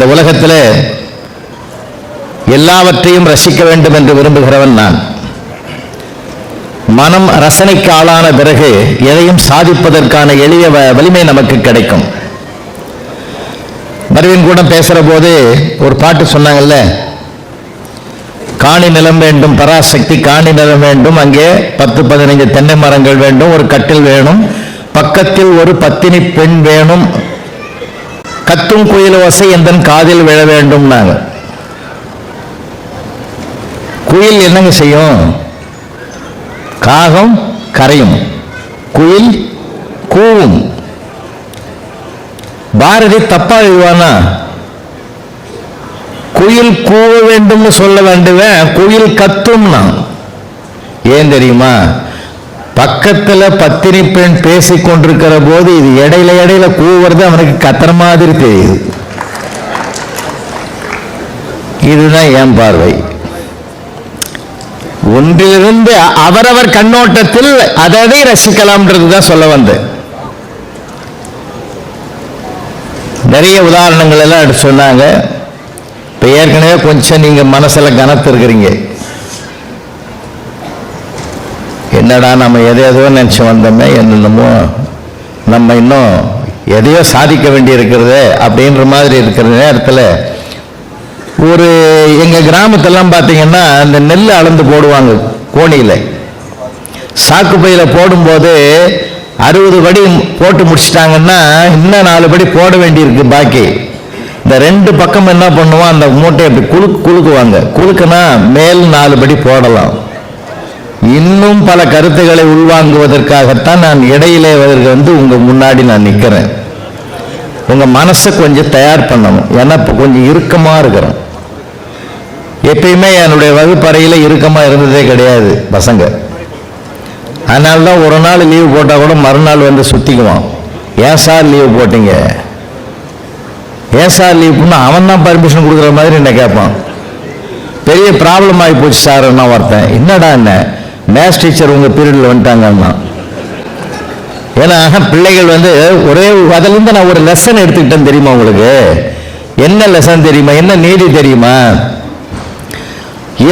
இந்த உலகத்தில் எல்லாவற்றையும் ரசிக்க வேண்டும் என்று விரும்புகிறவன் நான். மனம் ரசனைக்கு ஆளான பிறகு எதையும் சாதிப்பதற்கான எளிய வலிமை நமக்கு கிடைக்கும். மருவின் கூட பேசுகிற போது ஒரு பாட்டு சொன்னாங்கல்ல காணி நிலம் வேண்டும் பராசக்தி காணி நிலம் வேண்டும் அங்கே பத்து பதினைஞ்சு தென்னை மரங்கள் வேண்டும் ஒரு கட்டில் வேணும் பக்கத்தில் ஒரு பத்தினி பெண் வேணும் கத்தும் குயில் ஓசை எந்தன் காதில் விழ வேண்டும் குயில் என்னங்க செய்யும்? காகம் கரையும். குயில் கூவும். பாரதி தப்பா எழுவானா குயில் கூவ வேண்டும்னு சொல்ல வேண்டுவேன் குயில் கத்தும் நான் ஏன் தெரியுமா? பக்கத்துல பத்தினி பெண் பேசி கொண்டிருக்கிற போது இது இடையில இடையில கூவுறது அவனுக்கு கத்துற மாதிரி தெரியுது. இதுதான் என் பார்வை. ஒன்றிலிருந்து அவரவர் கண்ணோட்டத்தில் அதை ரசிக்கலாம்ன்றது தான் சொல்ல வந்தேன். நிறைய உதாரணங்கள் எல்லாம் சொன்னாங்க. இப்போ ஏற்கனவே கொஞ்சம் நீங்க மனசுல கனத்து இருக்கிறீங்க என்னடா நம்ம எதை எதோ நினச்சி வந்தோமே என்னென்னமோ நம்ம இன்னும் எதையோ சாதிக்க வேண்டி இருக்கிறது அப்படின்ற மாதிரி இருக்கிற நேரத்தில் ஒரு எங்கள் கிராமத்தெல்லாம் பார்த்தீங்கன்னா அந்த நெல் அளந்து போடுவாங்க கோணியில். சாக்கு பையில் போடும்போது அறுபது படி போட்டு முடிச்சிட்டாங்கன்னா இன்னும் நாலு படி போட வேண்டியிருக்கு பாக்கி. இந்த ரெண்டு பக்கம் என்ன பண்ணுவோம் அந்த மூட்டையை அப்படி குலுக்கு குலுக்குவாங்க. குலுக்குனா மேல் நாலு படி போடலாம். இன்னும் பல கருத்துக்களை உள்வாங்குவதற்காகத்தான் நான் இடையிலே வந்து உங்க முன்னாடி நான் நிற்கிறேன் உங்க மனசை கொஞ்சம் தயார் பண்ணணும். ஏன்னா இப்போ கொஞ்சம் இறுக்கமா இருக்கிறேன் எப்பயுமே என்னுடைய வகுப்பறையில் இறுக்கமா இருந்ததே கிடையாது பசங்க. அதனால தான் ஒரு நாள் லீவு போட்டால் கூட மறுநாள் வந்து சுத்திக்குவான். ஏன் சார் லீவு போட்டீங்க? ஏன் சார் லீவ் பண்ணால் அவன் தான் பர்மிஷன் கொடுக்குற மாதிரி என்ன கேட்பான். பெரிய ப்ராப்ளம் ஆகி போச்சு சார் நான் ஒருத்தன். என்னடா என்ன? மேத்ஸ் டீச்சர் உங்கள் பீரியடில் வந்துட்டாங்கன்னா ஏன்னா பிள்ளைகள் வந்து ஒரே அதிலிருந்து நான் ஒரு லெசன் எடுத்துக்கிட்டேன் தெரியுமா உங்களுக்கு? என்ன லெசன் தெரியுமா? என்ன நீதி தெரியுமா?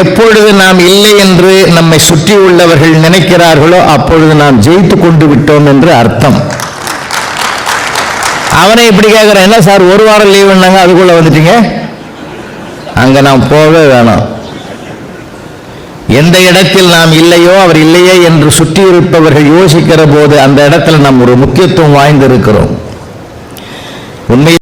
எப்பொழுது நாம் இல்லை என்று நம்மை சுற்றி உள்ளவர்கள் நினைக்கிறார்களோ அப்பொழுது நாம் ஜெயித்து கொண்டு விட்டோம் என்று அர்த்தம். அவனை இப்படி கேட்குறேன் என்ன சார் ஒரு வாரம் லீவ் அதுக்குள்ள வந்துட்டீங்க? அங்கே நாம் போகவே வேணாம். எந்த இடத்தில் நாம் இல்லையோ அவர் இல்லையே என்று சுற்றி இருப்பவர்கள் யோசிக்கிற போது அந்த இடத்துல நாம் ஒரு முக்கியத்துவம் வாய்ந்திருக்கிறோம். உண்மை